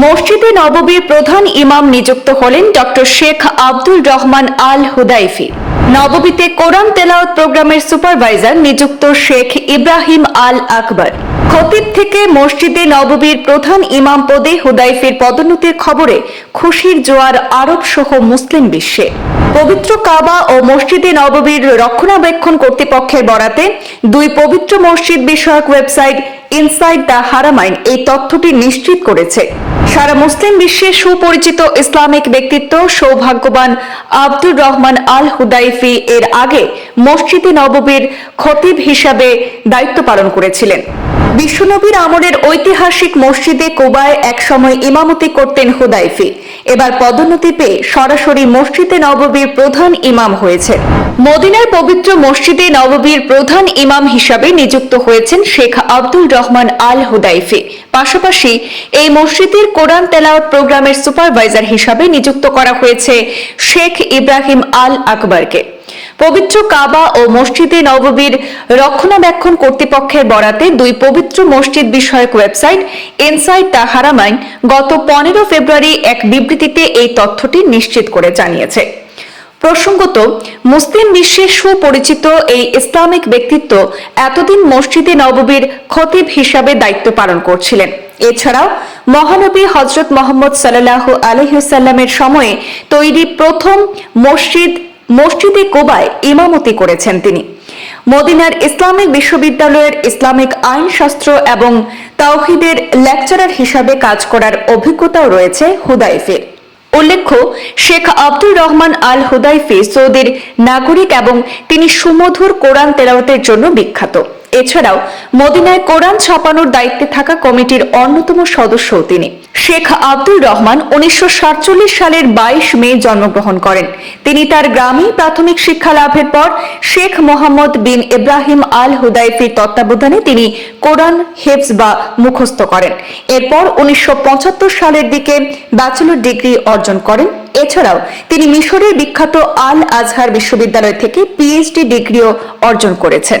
মসজিদে নববীর প্রধান ইমাম নিযুক্ত হলেন doctor Sheikh Abdul Rahman Al Hudaifi. নববীতে কোরআন তেলাওয়াত প্রোগ্রামের সুপারভাইজার নিযুক্ত শেখ ইব্রাহিম আল আকবর। খতিব থেকে মসজিদে নববীর প্রধান ইমাম পদে হুদাইফির পদোন্নতির খবরে খুশির জোয়ার আরব সহ মুসলিম বিশ্বে। পবিত্র কাবা ও মসজিদে নববীর রক্ষণাবেক্ষণ কর্তৃপক্ষের বরাতে দুই পবিত্র মসজিদ বিষয়ক ওয়েবসাইট ইনসাইড দ্য হারামাইন এই তথ্যটি নিশ্চিত করেছে। সারা মুসলিম বিশ্বে সুপরিচিত ইসলামিক ব্যক্তিত্ব সৌভাগ্যবান আব্দুর রহমান আল হুদাইফি এর আগে মসজিদে নববীর খতিব হিসাবে দায়িত্ব পালন করেছিলেন। বিশ্বনবীর আমলের ঐতিহাসিক মসজিদে কোবায় একসময় ইমামতি করতেন হুদাইফি। এবার পদোন্নতি পেয়ে সরাসরি মসজিদে নববীর প্রধান ইমাম হয়েছে মদিনার পবিত্র মসজিদে নববীর প্রধান ইমাম হিসাবে নিযুক্ত হয়েছেন শেখ আব্দুল রহমান আল হুদাইফি। পাশাপাশি এই মসজিদের কোরআন তেলাওয়াত প্রোগ্রামের সুপারভাইজার হিসাবে নিযুক্ত করা হয়েছে শেখ ইব্রাহিম আল আকবরকে। পবিত্র কাবা ও মসজিদে নববীর রক্ষণাবেক্ষণ কর্তৃপক্ষের বরাতে দুই পবিত্র মসজিদ বিষয়ক ওয়েবসাইট ইনসাইড দ্য হারামাইন গত পনেরো ফেব্রুয়ারি এক বিবৃতিতে এই তথ্যটি নিশ্চিত করে জানিয়েছে। প্রসঙ্গত, মুসলিম বিশ্বে সুপরিচিত এই ইসলামিক ব্যক্তিত্ব এতদিন মসজিদে নববীর খতিব হিসাবে দায়িত্ব পালন করছিলেন। এছাড়াও, মহানবী হজরত মোহাম্মদ সাল্লাহ আলহিসাল্লামের সময়ে তৈরি প্রথম মসজিদ মসজিদে কোবায় ইমামতি করেছেন তিনি। মদিনার ইসলামিক বিশ্ববিদ্যালয়ের ইসলামিক আইনশাস্ত্র এবং তাওহিদের লেকচারার হিসাবে কাজ করার অভিজ্ঞতাও রয়েছে হুদাইফের। উল্লেখ্য, শেখ আব্দুর রহমান আল হুদাইফি সৌদির নাগরিক এবং তিনি সুমধুর কোরআন তেলাওয়াতের জন্য বিখ্যাত। এছাড়াও মদিনায় কোরআন ছাপানোর দায়িত্বে থাকা কমিটির অন্যতম সদস্যও তিনি। শেখ আব্দুর রহমান উনিশশো সাতচল্লিশ সালের বাইশ মে জন্মগ্রহণ করেন। তিনি তার গ্রামেই প্রাথমিক শিক্ষা লাভের পর শেখ মোহাম্মদ বিন ইব্রাহিম আল হুদাইফির তত্ত্বাবধানে তিনি কোরআন হেফজ বা মুখস্থ করেন। এরপর উনিশশো পঁচাত্তর সালের দিকে ব্যাচেলর ডিগ্রি অর্জন করেন। এছাড়াও তিনি মিশরের বিখ্যাত আল আজহার বিশ্ববিদ্যালয় থেকে পিএইচডি ডিগ্রিও অর্জন করেছেন।